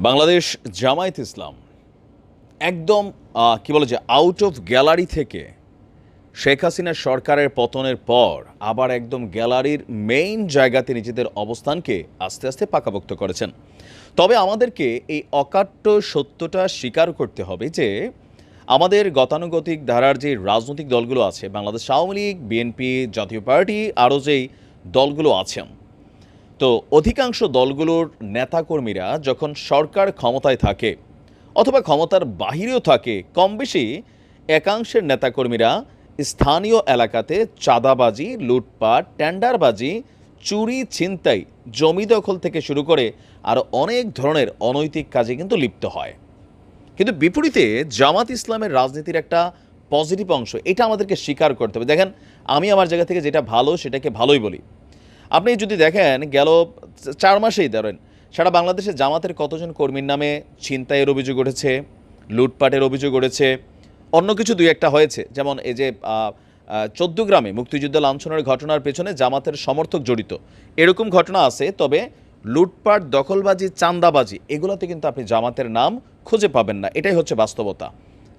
বাংলাদেশ জামায়াত ইসলাম একদম কি বলে যে আউট অফ গ্যালারি থেকে শেখ হাসিনা সরকারের পতনের পর আবার একদম গ্যালারির মেইন জায়গাতে নিজেদের অবস্থানকে আস্তে আস্তে পাকাপোক্ত করেছেন। তবে আমাদেরকে এই অকাট্য সত্যটা স্বীকার করতে হবে যে আমাদের গতানুগতিক ধারার যে রাজনৈতিক দলগুলো আছে, বাংলাদেশ আওয়ামী লীগ বিএনপি জাতীয় পার্টি, আরও যেই দলগুলো আছেন তো অধিকাংশ দলগুলোর নেতাকর্মীরা যখন সরকার ক্ষমতায় থাকে অথবা ক্ষমতার বাহিরেও থাকে কম বেশি একাংশের নেতাকর্মীরা স্থানীয় এলাকাতে চাঁদাবাজি, লুটপাট, টেন্ডারবাজি, চুরি, ছিনতাই, জমি দখল থেকে শুরু করে আরও অনেক ধরনের অনৈতিক কাজে কিন্তু লিপ্ত হয়। কিন্তু বিপরীতে জামাত ইসলামের রাজনীতির একটা পজিটিভ অংশ, এটা আমাদেরকে স্বীকার করতে হবে। দেখেন, আমি আমার জায়গা থেকে যেটা ভালো সেটাকে ভালোই বলি। আপনি যদি দেখেন গেল চার মাসেই ধরেন, সারা বাংলাদেশে জামাতের কতজন কর্মীর নামে ছিনতাইয়ের অভিযোগ উঠেছে, লুটপাটের অভিযোগ উঠেছে, অন্য কিছু দুই একটা হয়েছে। যেমন এই যে চোদ্দ গ্রামে মুক্তিযুদ্ধ লাঞ্ছনের ঘটনার পেছনে জামাতের সমর্থক জড়িত। এরকম ঘটনা আছে, তবে লুটপাট, দখলবাজি চান্দাবাজি এগুলোতে কিন্তু আপনি জামাতের নাম খুঁজে পাবেন না। এটাই হচ্ছে বাস্তবতা।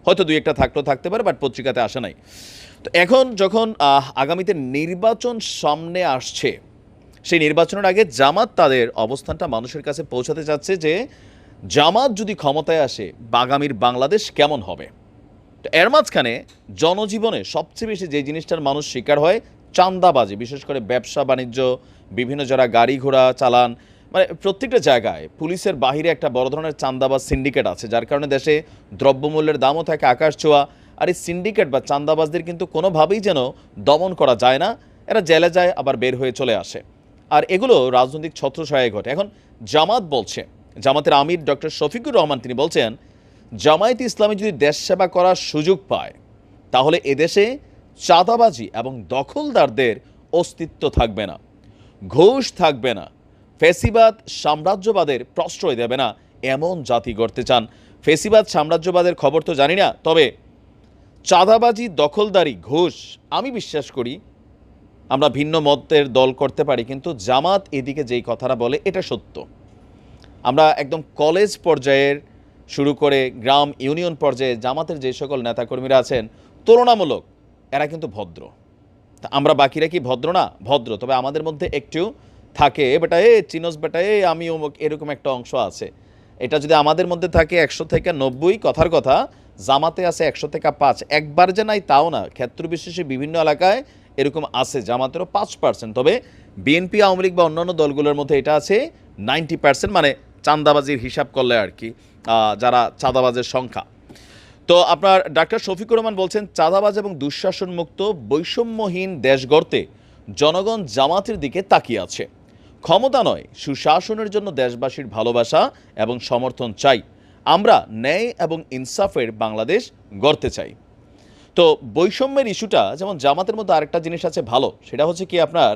হয়তো দুই একটা থাকলেও থাকতে পারে, বাট পত্রিকাতে আসে নাই। তো এখন যখন আগামীতে নির্বাচন সামনে আসছে সেই নির্বাচনের আগে জামাত তাদের অবস্থানটা মানুষের কাছে পৌঁছাতে চাচ্ছে যে জামাত যদি ক্ষমতায় আসে আগামীর বাংলাদেশ কেমন হবে? তো এর মাঝখানে জনজীবনে সবচেয়ে বেশি যে জিনিসটার মানুষ শিকার হয়, চাঁদাবাজি, বিশেষ করে ব্যবসা, বাণিজ্য, বিভিন্ন যারা গাড়ি ঘোড়া চালান মানে প্রত্যেকটা জায়গায় পুলিশের বাহিরে একটা বড় ধরনের চাঁদাবাজ সিন্ডিকেট আছে, যার কারণে দেশে দ্রব্যমূল্যের দামও থাকে, আকাশ ছোঁয়া। আর এই সিন্ডিকেট বা চাঁদাবাজদের কিন্তু কোনোভাবেই যেন দমন করা যায় না, এরা জেলে যায়, আবার বের হয়ে চলে আসে। আর এগুলো রাজনৈতিক ছত্রছায়ায় ঘটে। এখন জামাত বলছে, জামাতের আমির ডক্টর শফিকুর রহমান তিনি বলছেন, জামায়াত ইসলামী যদি দেশ সেবা করার সুযোগ পায়, তাহলে এদেশে চাঁদাবাজি এবং দখলদারদের অস্তিত্ব থাকবে না, ঘোষ থাকবে না, ফেসিবাদ সাম্রাজ্যবাদের প্রশ্রয় দেবে না, এমন জাতি গড়তে চান। ফেসিবাদ সাম্রাজ্যবাদের খবর তো জানি না, তবে চাঁদাবাজি, দখলদারি, ঘোষ আমি বিশ্বাস করি আমরা ভিন্ন মতের দল করতে পারি, কিন্তু জামাত এদিকে যেই কথাটা বলে, এটা সত্য। আমরা একদম কলেজ পর্যায়ের শুরু করে গ্রাম ইউনিয়ন পর্যায়ে জামাতের যে সকল নেতাকর্মীরা আছেন, তুলনামূলক এরা কিন্তু ভদ্র। তা আমরা বাকিরা কি ভদ্র না? ভদ্র। তবে আমাদের মধ্যে একটু থাকে এ বেটা এ চিনস বেটা এ আমি অমুক এরকম একটা অংশ আছে। এটা যদি আমাদের মধ্যে থাকে একশো থেকে নব্বই, কথার কথা, জামাতে আছে একশো থেকে পাঁচ। একবার যে নাই, তাও না। ক্ষেত্র বিশেষে বিভিন্ন এলাকায় এরকম আছে জামাতেরও পাঁচ পার্সেন্ট তবে বিএনপি, আওয়ামী লীগ বা অন্যান্য দলগুলোর মধ্যে এটা আছে নাইনটি পার্সেন্ট মানে চাঁদাবাজির হিসাব করলে আর কি যারা চাঁদাবাজের সংখ্যা। তো আপনার ডাক্তার শফিকুর রহমান বলছেন, চাঁদাবাজ এবং দুঃশাসন মুক্ত বৈষম্যহীন দেশ গড়তে জনগণ জামাতের দিকে তাকিয়ে আছে। ক্ষমতা নয়, সুশাসনের জন্য দেশবাসীর ভালোবাসা এবং সমর্থন চাই। আমরা ন্যায় এবং ইনসাফের বাংলাদেশ গড়তে চাই। তো বৈষম্যের ইস্যুটা, যেমন জামাতের মধ্যে আরেকটা জিনিস আছে ভালো, সেটা হচ্ছে কি আপনার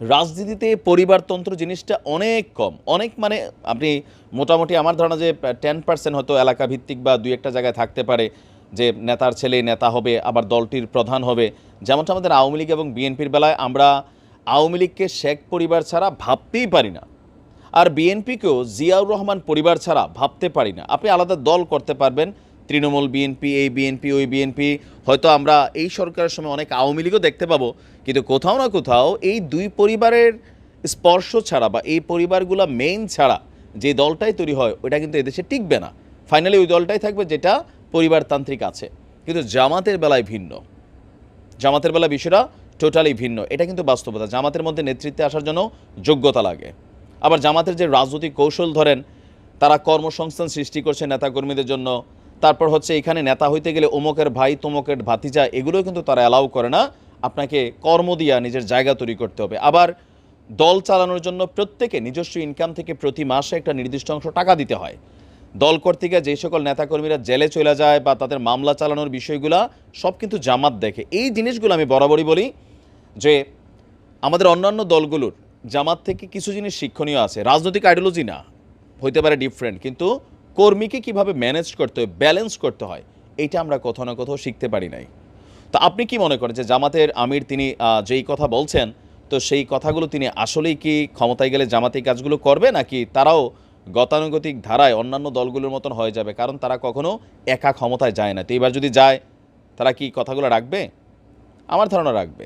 রাজনীতিতে পরিবারতন্ত্র জিনিসটা অনেক কম। অনেক মানে আপনি মোটামুটি আমার ধারণা যে টেন পার্সেন্ট হয়তো এলাকা ভিত্তিক বা দুই একটা জায়গায় থাকতে পারে যে নেতার ছেলে নেতা হবে, আবার দলটির প্রধান হবে। যেমনটা আমাদের আওয়ামী লীগ এবং বিএনপির বেলায় আমরা আওয়ামী লীগকে শেখ পরিবার ছাড়া ভাবতেই পারি না। আর বিএনপিকেও জিয়াউর রহমান পরিবার ছাড়া ভাবতে পারি না। আপনি আলাদা দল করতে পারবেন তৃণমূল বিএনপি, এই বিএনপি, ওই বিএনপি, হয়তো আমরা এই সরকারের সময় অনেক আওয়ামী লীগও দেখতে পাবো, কিন্তু কোথাও না কোথাও এই দুই পরিবারের স্পর্শ ছাড়া বা এই পরিবারগুলো মেইন ছাড়া যে দলটাই তৈরি হয় ওটা কিন্তু এদেশে টিকবে না। ফাইনালি ওই দলটাই থাকবে যেটা পরিবারতান্ত্রিক আছে। কিন্তু জামাতের বেলায় ভিন্ন। জামাতের বেলা বিষয়টা টোটালি ভিন্ন। এটা কিন্তু বাস্তবতা। জামাতের মধ্যে নেতৃত্বে আসার জন্য যোগ্যতা লাগে। আবার জামাতের যে রাজনৈতিক কৌশল ধরেন, তারা কর্মসংস্থান সৃষ্টি করছে নেতাকর্মীদের জন্য তারপর হচ্ছে এখানে নেতা হইতে গেলে অমুকের ভাই, তমুকের ভাতিজা এগুলো কিন্তু তারা অ্যালাউ করে না। আপনাকে কর্ম দিয়া নিজের জায়গা তৈরি করতে হবে। আবার দল চালানোর জন্য প্রত্যেকে নিজস্ব ইনকাম থেকে প্রতি মাসে একটা নির্দিষ্ট অংশ টাকা দিতে হয়। দল করতে গিয়ে যে সকল নেতাকর্মীরা জেলে চলে যায় বা তাদের মামলা চালানোর বিষয়গুলা সব কিন্তু জামাত দেখে। এই জিনিসগুলো আমি বরাবরই বলি যে আমাদের অন্যান্য দলগুলোর জামাত থেকে কিছু জিনিস শিক্ষণীয় আছে। রাজনৈতিক আইডিওলজি না, হইতে পারে ডিফারেন্ট কিন্তু কর্মীকে কীভাবে ম্যানেজ করতে হয় ব্যালেন্স করতে হয়, এটা আমরা কোথাও না কোথাও শিখতে পারি নাই। তো আপনি কি মনে করেন যে জামাতের আমির তিনি যেই কথা বলছেন, তো সেই কথাগুলো তিনি আসলেই কি ক্ষমতায় গেলে জামাতে কাজগুলো করবে, নাকি তারাও গতানুগতিক ধারায় অন্যান্য দলগুলোর মতন হয়ে যাবে, কারণ তারা কখনো একা ক্ষমতায় যায় না? তো এবার যদি যায়, তারা কি কথাগুলো রাখবে? আমার ধারণা রাখবে।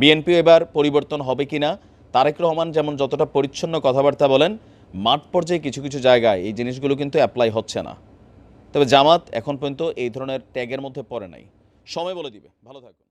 বিএনপিও এবার পরিবর্তন হবে কি না তারেক রহমান যেমন যতটা পরিচ্ছন্ন কথাবার্তা বলেন মাঠ পর্যায়ে কিছু কিছু জায়গায় এই জিনিসগুলো কিন্তু অ্যাপ্লাই হচ্ছে না। তবে জামাত এখন পর্যন্ত এই ধরনের ট্যাগের মধ্যে পড়ে নাই। সময় বলে দিবে। ভালো থাকো।